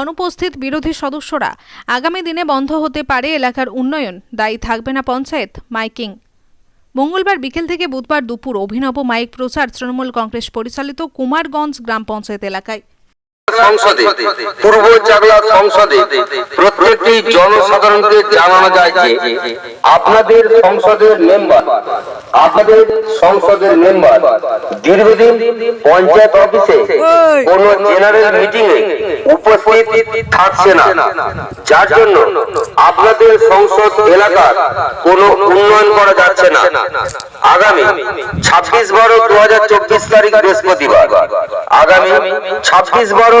অনুপস্থিত বিরোধী সদস্যরা আগামী দিনে বন্ধ হতে পারে এলাকার উন্নয়ন। দায়ী থাকবে না পঞ্চায়েত, মাইকিং। মঙ্গলবার বিকেল থেকে বুধবার দুপুর অভিনব মাইক প্রচার তৃণমূল কংগ্রেস পরিচালিত কুমারগঞ্জ গ্রাম পঞ্চায়েত এলাকায়। সংসদে, পূর্ব সংসদে প্রত্যেকটি জনসাধারণকে জানানো যায় যে আপনাদের সংসদের মেম্বার, আপনাদের সংসদের মেম্বার দীর্ঘদিন পঞ্চায়েত অফিসে কোন জেনারেল মিটিং এ উপস্থিত থাকছে না। যার জন্য আপনাদের সংসদ এলাকার কোনো উন্নয়ন করা যাচ্ছে না। আগামী ছাব্বিশ বারো দু হাজার চব্বিশ তারিখ বৃহস্পতিবার, আগামী ছাব্বিশ বারো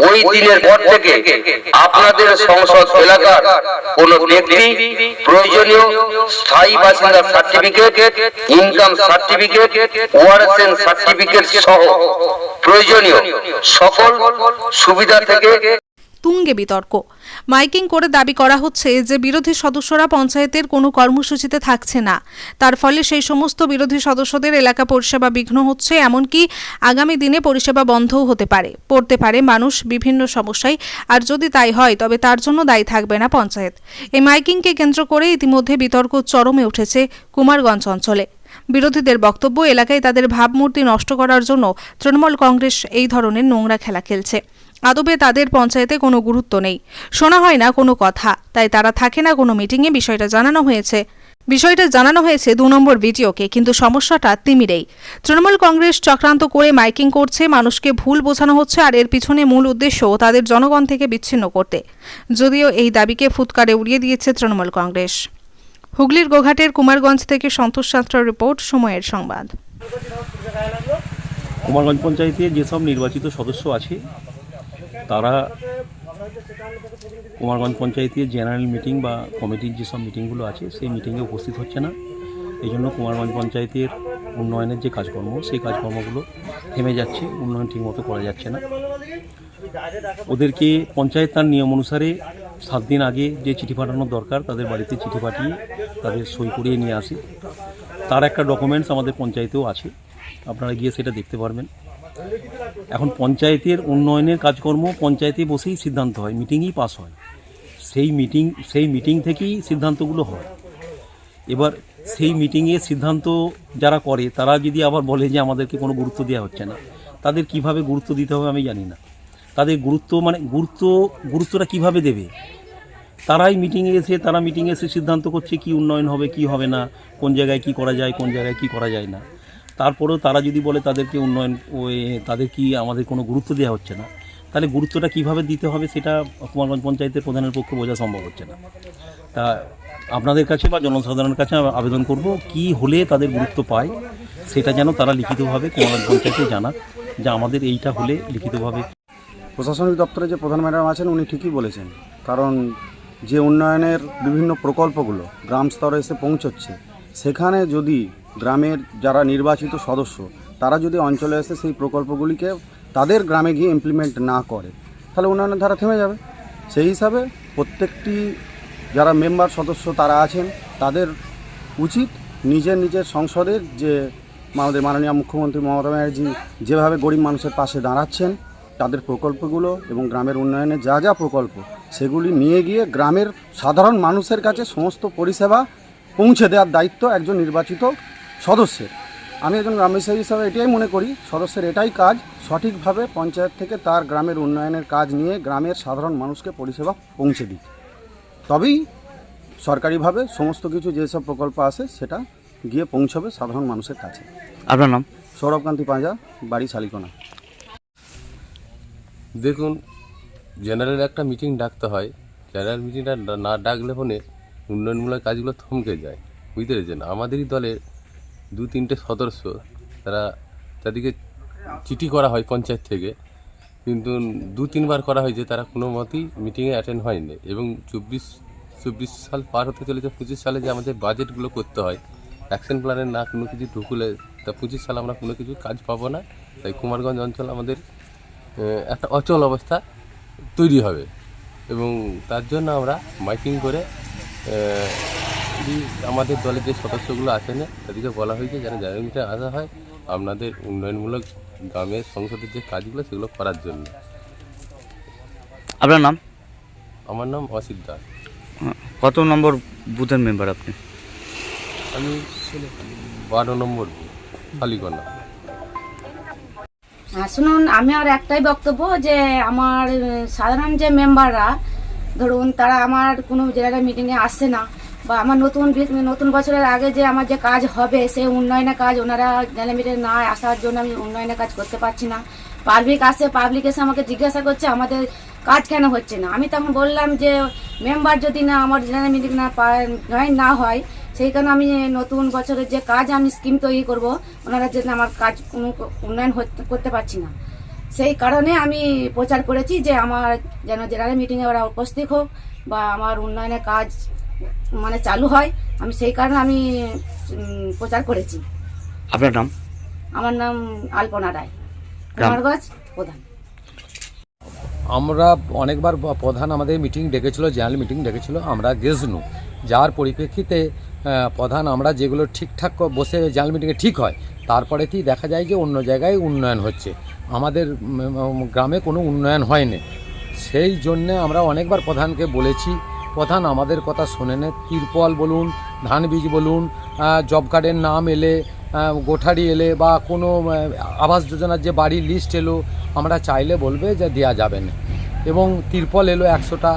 ওই দিনের পর থেকে আপনাদের সংসদ এলাকার কোন ব্যক্তি প্রয়োজনীয় স্থায়ী বাসিন্দা সার্টিফিকেট ইনকাম সার্টিফিকেট ওয়ারেসেন সার্টিফিকেট সহ প্রয়োজনীয় সকল সুবিধা থেকে তুঙ্গে বিতর্ক। মাইকিং করে দাবি করা হচ্ছে যে বিরোধী সদস্যরা পঞ্চায়েতের কোনো কর্মসূচিতে থাকছে না। তার ফলে সেই সমস্ত বিরোধী সদস্যদের এলাকা পরিষেবা বিঘ্ন হচ্ছে, এমনকি আগামী দিনে পরিষেবা বন্ধও হতে পারে। পড়তে পারে মানুষ বিভিন্ন সমস্যায়, আর যদি তাই হয়, তবে তার জন্য দায়ী থাকবে না পঞ্চায়েত। এই মাইকিংকে কেন্দ্র করে ইতিমধ্যে বিতর্ক চরমে উঠেছে কুমারগঞ্জ অঞ্চলে। বিরোধীদের বক্তব্য, এলাকায় তাদের ভাবমূর্তি নষ্ট করার জন্য তৃণমূল কংগ্রেস এই ধরনের নোংরা খেলা খেলছে। আদবে তাদের পঞ্চায়েতে কোনো গুরুত্ব নেই। শোনা হয় না কোনো কথা, তাই তারা থাকে না কোনো মিটিংয়ে, বিষয়টা জানানো হয়েছে। বিষয়টা জানানো হয়েছে দু নম্বর ভিডিওকে, কিন্তু সমস্যাটা তিমিরেই। তৃণমূল কংগ্রেস চক্রান্ত করে মাইকিং করছে, মানুষকে ভুল বোঝানো হচ্ছে, আর এর পিছনে মূল উদ্দেশ্য তাদের জনগণ থেকে বিচ্ছিন্ন করতে। যদিও এই দাবিকে ফুৎকারে উড়িয়ে দিয়েছে তৃণমূল কংগ্রেস। হুগলির গোঘাটের কুমারগঞ্জ থেকে সন্তোষ সাঁতরার রিপোর্ট, সময়ের সংবাদ। কুমারগঞ্জ পঞ্চায়েতে যেসব নির্বাচিত সদস্য আছে তারা কুমারগঞ্জ পঞ্চায়েতের জেনারেল মিটিং বা কমিটির যেসব মিটিংগুলো আছে, সেই মিটিংয়ে উপস্থিত হচ্ছে না। এই জন্য কুমারগঞ্জ পঞ্চায়েতের উন্নয়নের যে কাজকর্ম, সেই কাজকর্মগুলো থেমে যাচ্ছে, উন্নয়ন ঠিকমতো করা যাচ্ছে না। ওদেরকে পঞ্চায়েত তার নিয়ম অনুসারে সাত দিন আগে যে চিঠি পাঠানোর দরকার, তাদের বাড়িতে চিঠি পাঠিয়ে তাদের সই করিয়ে নিয়ে আসে। তার একটা ডকুমেন্টস আমাদের পঞ্চায়েতেও আছে, আপনারা গিয়ে সেটা দেখতে পারবেন। এখন পঞ্চায়েতের উন্নয়নের কাজকর্ম পঞ্চায়েতে বসেই সিদ্ধান্ত হয়, মিটিংই পাস হয় সেই মিটিং সেই মিটিং থেকেই সিদ্ধান্তগুলো হয়। এবার সেই মিটিংয়ে সিদ্ধান্ত যারা করে, তারা যদি আবার বলে যে আমাদেরকে কোনো গুরুত্ব দেওয়া হচ্ছে না, তাদের কীভাবে গুরুত্ব দিতে হবে আমি জানি না। তাদের গুরুত্ব মানে গুরুত্ব, গুরুত্বটা কীভাবে দেবে? তারাই মিটিংয়ে এসে, তারা মিটিংয়ে এসে সিদ্ধান্ত করছে কি উন্নয়ন হবে, কি হবে না, কোন জায়গায় কি করা যায়, কোন জায়গায় কি করা যায় না। তারপরেও তারা যদি বলে তাদেরকে উন্নয়ন, ওই তাদের কি আমাদের কোনো গুরুত্ব দেওয়া হচ্ছে না? তাহলে গুরুত্বটা কীভাবে দিতে হবে সেটা কুমারগঞ্জ পঞ্চায়েতের প্রধানের পক্ষে বোঝা সম্ভব হচ্ছে না। তা আপনাদের কাছে বা জনসাধারণের কাছে আবেদন করব, কি হলে তাদের গুরুত্ব পায় সেটা যেন তারা লিখিতভাবে কুমারগঞ্জ পঞ্চায়েতে জানাক, যে আমাদের এইটা হলে লিখিতভাবে। প্রশাসনিক দপ্তরে যে প্রধান ম্যাডাম আছেন, উনি ঠিকই বলেছেন। কারণ যে উন্নয়নের বিভিন্ন প্রকল্পগুলো গ্রাম স্তরে এসে পৌঁছচ্ছে, সেখানে যদি গ্রামের যারা নির্বাচিত সদস্য, তারা যদি অঞ্চলে এসে সেই প্রকল্পগুলিকে তাদের গ্রামে গিয়ে ইমপ্লিমেন্ট না করে, তাহলে উন্নয়নের ধারা থেমে যাবে। সেই হিসাবে প্রত্যেকটি যারা মেম্বার সদস্য তারা আছেন, তাদের উচিত নিজের নিজের সংসদের যে আমাদের মাননীয় মুখ্যমন্ত্রী মমতা ব্যানার্জি যেভাবে গরিব মানুষের পাশে দাঁড়াচ্ছেন, তাদের প্রকল্পগুলো এবং গ্রামের উন্নয়নে যা যা প্রকল্প, সেগুলি নিয়ে গিয়ে গ্রামের সাধারণ মানুষের কাছে সমস্ত পরিষেবা পৌঁছে দেওয়ার দায়িত্ব একজন নির্বাচিত সদস্যের। আমি একজন গ্রামবাসী হিসাবে এটাই মনে করি সদস্যের এটাই কাজ সঠিকভাবে পঞ্চায়েত থেকে তার গ্রামের উন্নয়নের কাজ নিয়ে গ্রামের সাধারণ মানুষকে পরিষেবা পৌঁছে দিক। তবেই সরকারিভাবে সমস্ত কিছু যেসব প্রকল্প আছে সেটা গিয়ে পৌঁছবে সাধারণ মানুষের কাছে। আপনার নাম? সৌরভকান্তি পাঁজা বাড়ি শালিকোনা। দেখুন জেনারেল একটা মিটিং ডাকতে হয়। জেনারেল মিটিংটা না ডাকলে ফোনে উন্নয়নমূলক কাজগুলো থমকে যায়। বুঝতে পেরেছেন? আমাদেরই দলের দু তিনটে সদস্য তারা তাদেরকে চিঠি করা হয় পঞ্চায়েত থেকে। কিন্তু দু তিনবার করা হয়েছে তারা কোনো মতেই মিটিংয়ে অ্যাটেন্ড হয়নি এবং চব্বিশ চব্বিশ সাল পার হতে চলেছে, পঁচিশ সালে যে আমাদের বাজেটগুলো করতে হয় অ্যাকশন প্ল্যানের না কোনো কিছু ঢুকুলে তা পঁচিশ সালে আমরা কোনো কিছু কাজ পাবো না। তাই কুমারগঞ্জ অঞ্চল আমাদের একটা অচল অবস্থা তৈরি হবে এবং তার জন্য আমরা মাইকিং করে আমাদের দলের যে সদস্যগুলো আছেন তাদেরকে বলা হয়েছে যেন মিটিং আসা হয় আপনাদের উন্নয়নমূলক গ্রামের সংসদের যে কাজগুলো সেগুলো করার জন্য। আপনার নাম? আমার নাম অসিত দাস। কত নম্বর বুথের মেম্বার আপনি? আমি বারো নম্বর ফালিকোনা হ্যাঁ, শুনুন আমি আর একটাই বক্তব্য যে আমার সাধারণ যে মেম্বাররা ধরুন তারা আমার কোনো জেলার মিটিংয়ে আসছে না বা আমার নতুন নতুন বছরের আগে যে আমার যে কাজ হবে, সেই উন্নয়নের কাজ ওনারা জেলা মিটিং না আসার জন্য আমি উন্নয়নের কাজ করতে পারছি না। পাবলিক আসে পাবলিক এসে আমাকে জিজ্ঞাসা করছে, আমাদের কাজ কেন হচ্ছে না? আমি তখন বললাম যে মেম্বার যদি না, আমার জেলা মিটিং না জয়েন না হয়, সেই কারণে আমি নতুন বছরের যে কাজ আমি স্কিম তৈরি করব, ওনারা যেন আমার কাজ কোনো উন্নয়ন করতে পারছি না। সেই কারণে আমি প্রচার করেছি যে, আমার যেন জেনারেল মিটিংয়ে ওরা উপস্থিত হোক বা আমার উন্নয়নের কাজ মানে চালু হয় আমি সেই কারণে আমি প্রচার করেছি। আপনার নাম? আমার নাম আলপনা রায়। কুমারগঞ্জ প্রধান। আমরা অনেকবার প্রধান আমাদের মিটিং ডেকেছিল জেনারেল মিটিং ডেকেছিল আমরা গেছনু যার পরিপ্রেক্ষিতে প্রধান আমরা যেগুলো ঠিকঠাক বসে জেনারেল মিটিংয়ে ঠিক হয় তারপরেতেই দেখা যায় যে অন্য জায়গায় উন্নয়ন হচ্ছে। আমাদের গ্রামে কোনো উন্নয়ন হয়নি। সেই জন্যে আমরা অনেকবার প্রধানকে বলেছি প্রধান আমাদের কথা শোনে না তিরপল বলুন ধান বীজ বলুন জব কার্ডের নাম এলে গোঠারি এলে বা কোনো আবাস যোজনার যে বাড়ির লিস্ট এলো আমরা চাইলে বলবে যে দেওয়া যাবে না। এবং তিরপল এলো একশোটা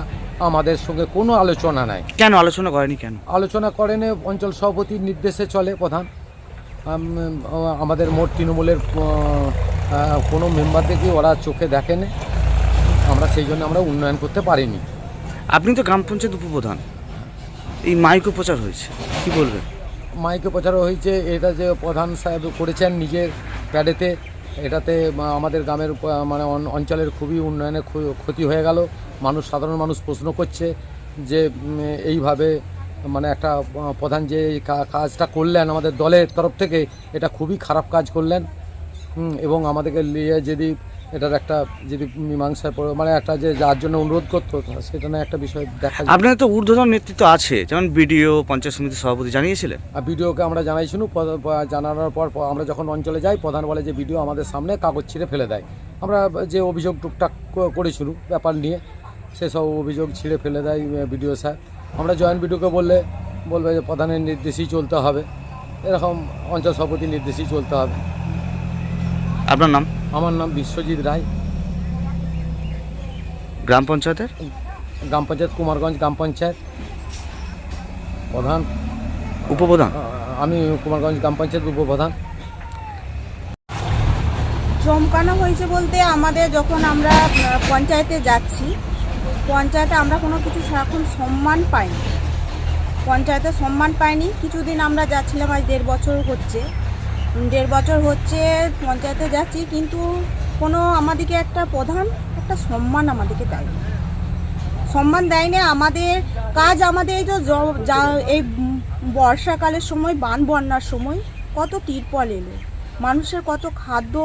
আমাদের সঙ্গে কোনো আলোচনা নাই। কেন আলোচনা করেনি কেন? আলোচনা করেন অঞ্চল সভাপতির নির্দেশে চলে প্রধান। আমাদের মোট তৃণমূলের কোনো মেম্বারদেরকে ওরা চোখে দেখেন। আমরা সেই জন্য আমরা উন্নয়ন করতে পারিনি। আপনি তো গ্রাম পঞ্চায়েত উপপ্রধান। এই মাইকো প্রচার হয়েছে। কি বলবেন? মাইকে প্রচারও হয়েছে, এটা যে প্রধান সাহেব করেছেন নিজের প্যাডেতে, এটাতে আমাদের গ্রামের মানে অঞ্চলের খুবই উন্নয়নে ক্ষতি হয়ে গেল। মানুষ, সাধারণ মানুষ প্রশ্ন করছে যে এইভাবে মানে একটা প্রধান যে কাজটা করলেন, আমাদের দলের তরফ থেকে এটা খুবই খারাপ কাজ করলেন। এবং আমাদেরকে নিয়ে যদি এটার একটা যদি মীমাংসা পড়ে- মানে একটা যে যার জন্য অনুরোধ করতো সেটা না একটা বিষয় দেখা যায়। আপনার তো ঊর্ধ্বতন নেতৃত্ব আছে যেমন বিডিও পঞ্চায়েত সমিতির সভাপতি জানিয়েছিলেন। আর ভিডিওকে আমরা জানাইছিল প- প- জানানোর পর আমরা যখন অঞ্চলে যাই প্রধান বলে যে বিডিও আমাদের সামনে কাগজ ছিঁড়ে ফেলে দেয়। আমরা যে অভিযোগ টুকটাক করেছিল ব্যাপার নিয়ে সেসব অভিযোগ ছিঁড়ে ফেলে দেয় ভিডিও স্যার। আমরা জয়েন্ট বিডিওকে বললে বলবে যে প্রধানের নির্দেশেই চলতে হবে। এরকম অঞ্চল সভাপতির নির্দেশেই চলতে হবে। আপনার নাম? আমার নাম বিশ্বজিৎ রায়। গ্রাম পঞ্চায়েতের? গ্রাম পঞ্চায়েত কুমারগঞ্জ গ্রাম পঞ্চায়েত। প্রধান। উপপ্রধান? আমি কুমারগঞ্জ গ্রাম পঞ্চায়েত উপপ্রধান। চমকানো হয়েছে বলতে আমাদের যখন আমরা পঞ্চায়েতে যাচ্ছি পঞ্চায়েতে আমরা কোনো কিছু এখন সম্মান পাইনি। পঞ্চায়েতে সম্মান পাইনি। কিছুদিন আমরা যাচ্ছিলাম আজ দেড় বছর হচ্ছে। দেড় বছর হচ্ছে পঞ্চায়েতে যাচ্ছি, কিন্তু কোনো আমাদেরকে একটা প্রধান, একটা সম্মান আমাদেরকে দেয় সম্মান দেয় না আমাদের কাজ আমাদের এই তো এই বর্ষাকালের সময়, বান বন্যার সময়, কত তিরপল এলো, মানুষের কত খাদ্য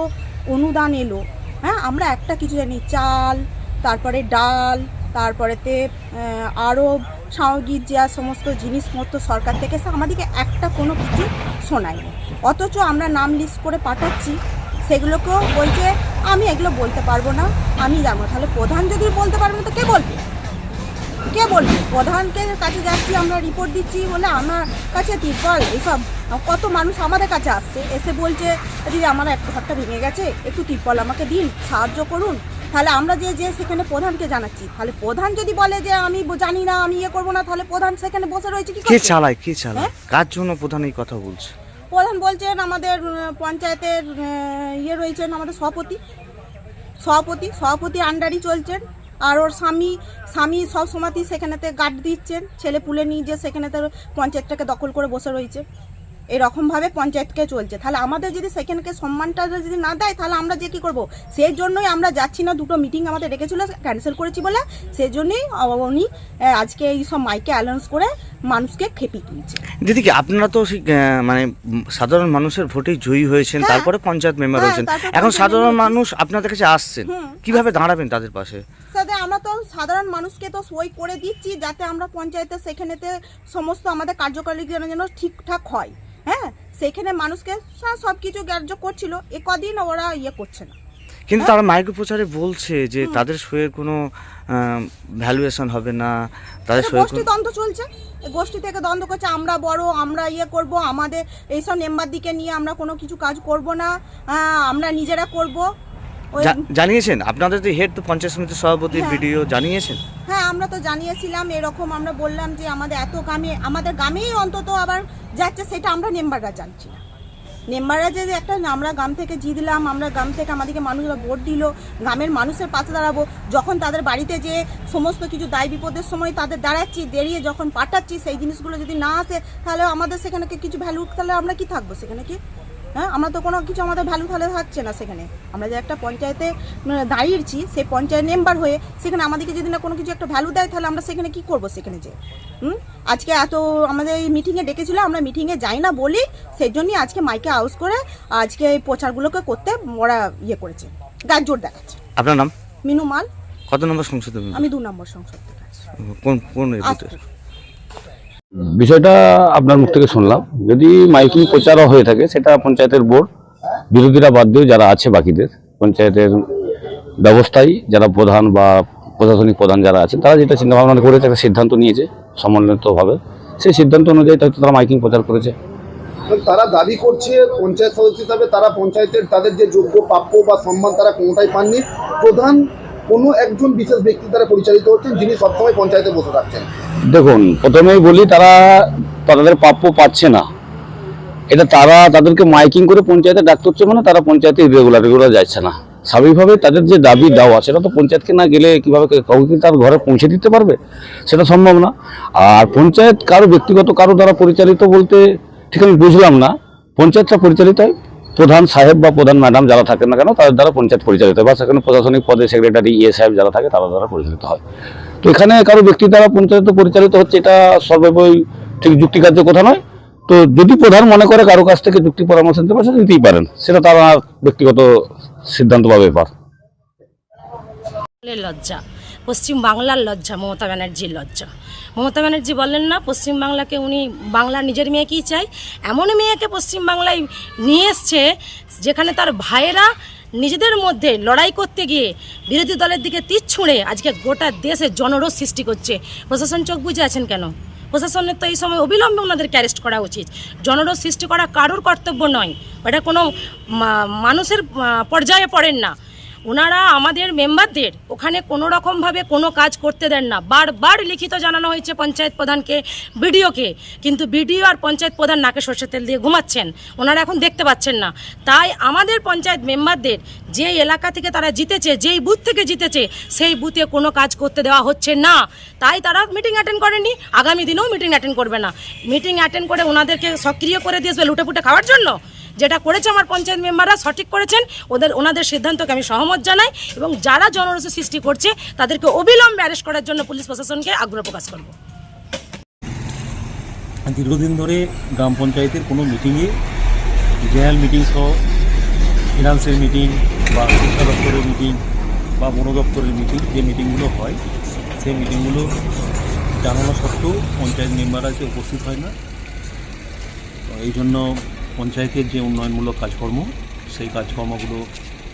অনুদান এলো। হ্যাঁ আমরা একটা কিছু জানি, চাল, তারপরে ডাল, তারপরেতে আরও সামগ্রিক যা সমস্ত জিনিসপত্র সরকার থেকে আমাদেরকে একটা কোনো কিছু শোনায়নি। অথচ আমরা নাম লিস্ট করে পাঠাচ্ছি। সেগুলোকেও বলছে আমি এগুলো বলতে পারব না। আমি জানব। তাহলে প্রধান যদি বলতে পারব না তো কে বলবে? কে বলবে? প্রধানকে কাছে যাচ্ছি আমরা রিপোর্ট দিচ্ছি বলে আমার কাছে তিরপল। এসব কত মানুষ আমাদের কাছে আসছে। এসে বলছে দিদি আমার একটা ঘরটা ভেঙে গেছে। একটু তিরপল আমাকে দিন সাহায্য করুন। তাহলে আমরা যে যে সেখানে প্রধানকে জানাচ্ছি তাহলে প্রধান যদি বলে যে আমি জানি না আমি ইয়ে করব না তাহলে প্রধান সেখানে বসে রয়েছে কি কে চালায় কে চালায়? হ্যাঁ? কার জন্য প্রধান এই কথা বলছে? প্রধান বলছেন আমাদের পঞ্চায়েতের ইয়ে রয়েছেন আমাদের সভাপতি। সভাপতি সভাপতি আন্ডারই চলছেন। আর ওর স্বামী স্বামী সব সময়তেই সেখানেতে গার্ড দিচ্ছেন। ছেলে পুলে নিয়ে যে সেখানেতে পঞ্চায়েতটাকে দখল করে বসে রয়েছে। এরকমভাবে পঞ্চায়েতকে চলছে। তাহলে আমাদের যদি সেখানকে সম্মানটা যদি না দেয়, তাহলে আমরা যে কী করব? সেই জন্যই আমরা যাচ্ছি না। দুটো মিটিং আমাদের রেখেছিল ক্যান্সেল করেছি বলে। সেই জন্যই উনি আজকে এই সব মাইকে অ্যালাউন্স করে মানুষকে খেপিয়ে তুলছে। দিদি কি আপনারা তো মানে সাধারণ মানুষের ভোটে জয়ী হয়েছেন হ্যাঁ। তারপরে পঞ্চায়েত মেম্বার হ্যাঁ, হয়েছেন। এখন সাধারণ মানুষ আপনাদের কাছে আসছেন। কীভাবে দাঁড়াবেন তাদের পাশে? আমরা তো সাধারণ মানুষকে তো সই করে দিচ্ছি যাতে আমরা পঞ্চায়েতে সেখানেতে সমস্ত আমাদের কার্যকরী যেন যেন ঠিকঠাক হয়। হ্যাঁ সেখানে মানুষকে সব কিছু গ্রাহ্য করছিল এ কদিন ওরা ইয়ে করছে না। কিন্তু তারা মাইক্রো প্রচারে বলছে যে তাদের সইয়ের কোনো ভ্যালুয়েশন হবে না তাদের গোষ্ঠী দ্বন্দ্ব চলছে? এই গোষ্ঠী থেকে দ্বন্দ্ব করছে আমরা বড় আমরা ইয়ে করব আমাদের এইসব মেম্বার দিকে নিয়ে আমরা কোনো কিছু কাজ করব না আমরা নিজেরা করব। জানিয়েছেন? আপনাদের যে হেড তো পঞ্চায়েত সমিতির সভাপতি হ্যাঁ। ভিডিও জানিয়েছেন? হ্যাঁ আমরা তো জানিয়েছিলাম এরকম আমরা বললাম যে আমাদের এত গ্রামে আমাদের গ্রামেই অন্তত আবার যাচ্ছে সেটা আমরা মেম্বাররা জানছি না। মেম্বাররা যে একটা আমরা গ্রাম থেকে জিতলাম আমরা গ্রাম থেকে আমাদেরকে মানুষরা ভোট দিল, গ্রামের মানুষের পাশে দাঁড়াবো, যখন তাদের বাড়িতে যে সমস্ত কিছু দায় বিপদের সময় তাদের দাঁড়াচ্ছি দাঁড়িয়ে যখন পাঠাচ্ছি, সেই জিনিসগুলো যদি না আসে, তাহলে আমাদের সেখানে কিছু ভ্যালু তাহলে আমরা কি থাকব সেখানে কি? হ্যাঁ আমরা তো কোনো কিছু আমাদের ভ্যালু তাহলে থাকছে না সেখানে। আমরা যে একটা পঞ্চায়েতে দাঁড়িয়েছি সেই পঞ্চায়েত মেম্বার হয়ে সেখানে আমাদেরকে যদি না কোনো কিছু একটা ভ্যালু দেয় তাহলে আমরা সেখানে কি করব সেখানে যে? হুম? আজকে এত আমাদের এই মিটিংয়ে ডেকেছিল আমরা মিটিংয়ে যাই না বলি সেই জন্যই আজকে মাইকে হাউস করে আজকে এই প্রচারগুলোকে করতে ওরা ইয়ে করেছে গাছ জোর দেখাচ্ছে। আপনার নাম? মিনু মাল। কত নম্বর সংসদে? আমি দু নম্বর সংসদ কোন কোন বিষয়টা আপনার মুখ থেকে শুনলাম। যদি মাইকিং প্রচারও হয়ে থাকে, সেটা পঞ্চায়েতের বোর্ড, বিরোধীরা বাদ দিয়েও যারা আছে বাকিদের, পঞ্চায়েতের ব্যবস্থায় যারা প্রধান বা প্রশাসনিক প্রধান যারা আছেন তারা যেটা চিন্তা ভাবনা করেছে একটা সিদ্ধান্ত নিয়েছে সমন্বিতভাবে। সেই সিদ্ধান্ত অনুযায়ী হয়তো তারা মাইকিং প্রচার করেছে। তারা দাবি করছে পঞ্চায়েত সদস্য হিসাবে তারা পঞ্চায়েতের তাদের যে যোগ্য, প্রাপ্য বা সম্মান তারা কোনোটাই পাননি। প্রধান কোনো একজন বিশেষ ব্যক্তি দ্বারা পরিচালিত হচ্ছেন যিনি সবসময় পঞ্চায়েতে বসে থাকছেন। দেখুন, প্রথমেই বলি, তারা তাদের প্রাপ্য পাচ্ছে না। এটা তারা তাদেরকে মাইকিং করে পঞ্চায়েতে ডাকতে হচ্ছে মানে তারা পঞ্চায়েতে রেগুলার রেগুলার যাচ্ছে না। স্বাভাবিকভাবে তাদের যে দাবি দেওয়া, সেটা তো পঞ্চায়েতকে না গেলে কীভাবে কাউকে তার ঘরে পৌঁছে দিতে পারবে? সেটা সম্ভব না। আর পঞ্চায়েত কারও ব্যক্তিগত, কারও দ্বারা পরিচালিত বলতে ঠিক আমি বুঝলাম না। পঞ্চায়েতটা পরিচালিত হয় প্রধান সাহেব বা প্রধান ম্যাডাম যারা থাকেন না কেন, তাদের দ্বারা পঞ্চায়েত পরিচালিত হয় বা সেখানে প্রশাসনিক পদে সেক্রেটারি ইয়ে সাহেব যারা থাকে তাদের দ্বারা পরিচালিত হয়। তো এখানে কারও ব্যক্তি দ্বারা পঞ্চায়েত পরিচালিত হচ্ছে, এটা সর্ববই ঠিক যুক্তিকার্য কথা নয়। তো যদি প্রধান মনে করে কারও কাছ থেকে যুক্তি পরামর্শ নিতে পারে নিতেই পারেন। সেটা তারা ব্যক্তিগত সিদ্ধান্ত বা ব্যাপার। লজ্জা। পশ্চিম বাংলার লজ্জা, মমতা ব্যানার্জির লজ্জা। মমতা ব্যানার্জি বললেন না পশ্চিম বাংলাকে উনি বাংলার নিজের মেয়েকেই চাই এমন মেয়েকে পশ্চিম বাংলায় নিয়ে এসছে যেখানে তার ভাইয়েরা নিজেদের মধ্যে লড়াই করতে গিয়ে বিরোধী দলের দিকে তীর ছুঁড়ে আজকে গোটা দেশে জনরোষ সৃষ্টি করছে। প্রশাসন চোখ বুঝে আছেন কেন? প্রশাসনের তো এই সময় অবিলম্বে ওনাদেরকে অ্যারেস্ট করা উচিত। জনরোষ সৃষ্টি করা কারোর কর্তব্য নয়। এটা কোনো মানুষের পর্যায়ে পড়েন না। ওনারা আমাদের মেম্বারদের ওখানে কোনো রকমভাবে কোনো কাজ করতে দেন না। বারবার লিখিত জানানো হয়েছে পঞ্চায়েত প্রধানকে, বিডিওকে। কিন্তু বিডিও আর পঞ্চায়েত প্রধান নাকে সর্ষের তেল দিয়ে ঘুমাচ্ছেন। ওনারা এখন দেখতে পাচ্ছেন না। তাই আমাদের পঞ্চায়েত মেম্বারদের যে এলাকা থেকে তারা জিতেছে, যেই বুথ থেকে জিতেছে, সেই বুথে কোনো কাজ করতে দেওয়া হচ্ছে না। তাই তারা মিটিং অ্যাটেন্ড করেনি আগামী দিনেও মিটিং অ্যাটেন্ড করবে না। মিটিং অ্যাটেন্ড করে ওনাদেরকে সক্রিয় করে দিয়েছে লুটেপুটে খাওয়ার জন্য? যেটা করেছে আমার পঞ্চায়েত মেম্বাররা সঠিক করেছেন, ওদের ওনাদের সিদ্ধান্তকে আমি সহমত জানাই এবং যারা জনরসের সৃষ্টি করছে, তাদেরকে অবিলম্বে অ্যারেস্ট করার জন্য পুলিশ প্রশাসনকে আগ্রহ প্রকাশ করব। দীর্ঘদিন ধরে গ্রাম পঞ্চায়েতের কোনো মিটিংয়ে জেনারেল মিটিং সহ ফিনান্সের মিটিং বা শিক্ষা দপ্তরের মিটিং বা বন দপ্তরের মিটিং যে মিটিংগুলো হয়, সেই মিটিংগুলো জানানো সত্ত্বেও পঞ্চায়েত মেম্বাররা যে উপস্থিত হয় না এই জন্য পঞ্চায়েতের যে উন্নয়নমূলক কাজকর্ম, সেই কাজকর্মগুলো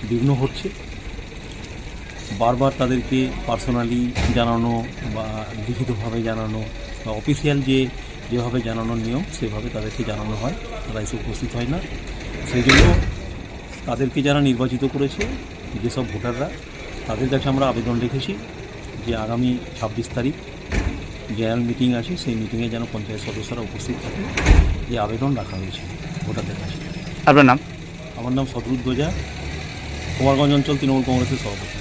বিঘ্ন হচ্ছে। বারবার তাদেরকে পার্সোনালি জানানো বা লিখিতভাবে জানানো বা অফিসিয়াল যে, যেভাবে জানানোর নিয়ম, সেভাবে তাদেরকে জানানো হয়। তারা এসে উপস্থিত হয় না। সেই জন্য তাদেরকে যারা নির্বাচিত করেছে, যেসব ভোটাররা, তাদের কাছে আমরা আবেদন রেখেছি যে আগামী ছাব্বিশ তারিখ জেনারেল মিটিং আছে, সেই মিটিংয়ে যেন পঞ্চায়েত সদস্যরা উপস্থিত থাকে। যে আবেদন রাখা হয়েছে। ভোটারদের কাছে। আপনার নাম? আমার নাম সদরুদ্দোজা কুমারগঞ্জ অঞ্চল তৃণমূল কংগ্রেসের সভাপতি।